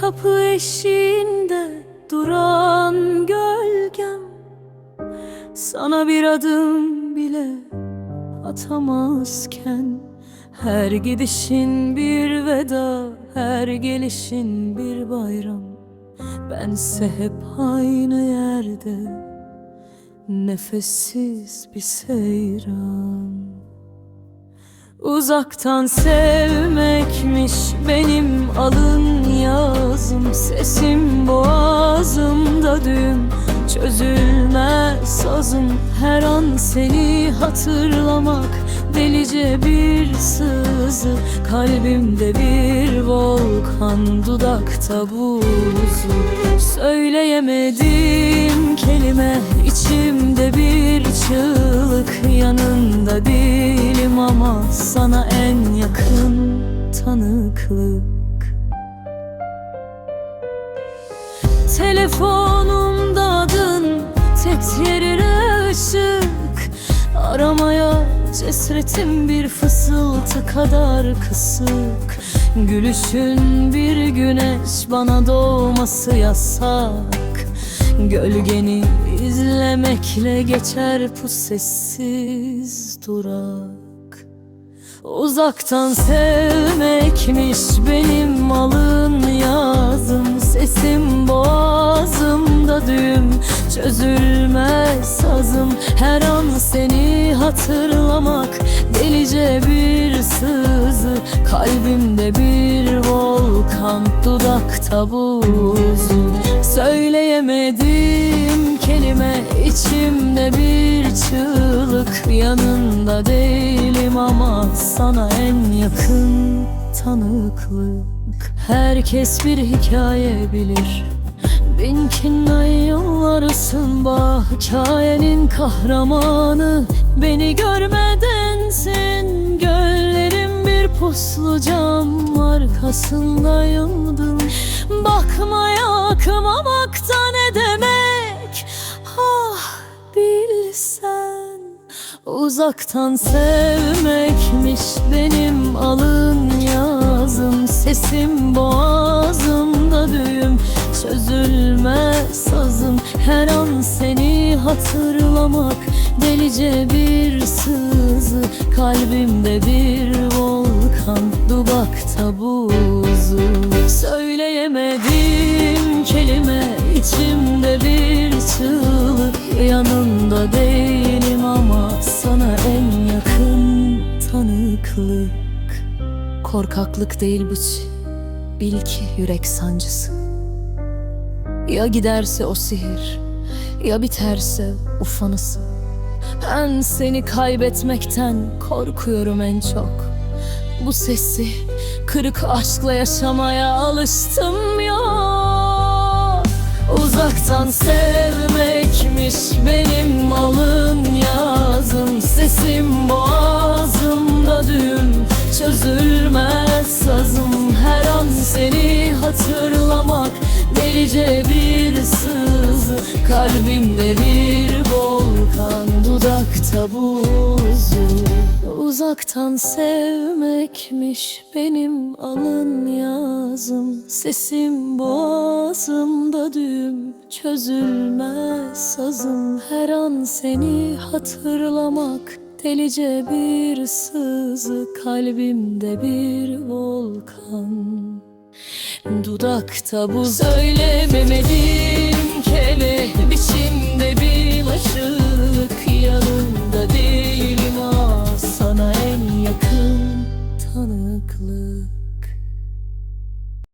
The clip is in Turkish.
kapı eşiğinde duran gölgem. Sana bir adım bile atamazken Her gidişin bir veda, her gelişin bir bayram. Bense hep aynı yerde Nefessiz bir seyran. Uzaktan sevmekmiş benim alın yazım Sesim boğazımda düğüm Çözülmez sazım Her an seni hatırlamak Delice bir sızı. Kalbimde bir volkan Dudakta buzul Söyleyemedim kelime içimde bir çığlık. Yanında değilim ama Sana en yakın tanıklık Telefonumda adın titrer ışık. Aramaya cesretim bir fısıltı kadar kısık. Gülüşün bir güneş bana doğması yasak. Gölgeni izlemekle geçer bu sessiz durak. Uzaktan sevmekmiş benim alın düğüm Çözülmez sazım. Her an seni hatırlamak Delice bir sızı. Kalbimde bir volkan Dudakta buzul Söyleyemedim kelime içimde bir çığlık. Yanında değilim ama sana en yakın tanıklık. Herkes bir hikaye bilir Bin kinay yollarısın bah Hikayenin kahramanı. Beni görmedensin Göllerim bir puslu cam Arkasında yandım Bakma yakmamakta ne demek? Ah bilsen Uzaktan sevmekmiş benim alın yazım. Sesim boğazımda düğüm Her an seni hatırlamak Delice bir sızı. Kalbimde bir volkan Dudakta buzul Söyleyemedim kelime içimde bir çığlık. Yanında değilim ama Sana en yakın tanıklık. Korkaklık değil bu Bil ki yürek sancısı Ya giderse o sihir Ya biterse ufanısı Ben seni kaybetmekten korkuyorum en çok. Bu sesi kırık aşkla yaşamaya alıştım ya. Uzaktan sevmekmiş benim alın yazım delice bir sızı Kalbimde bir volkan dudakta buzul Uzaktan sevmekmiş benim alın yazım. Sesim boğazımda düğüm çözülmez sazım. Her an seni hatırlamak delice bir sızı Kalbimde bir volkan dudakta bu Söylememedim kele. Biçimde bir aşık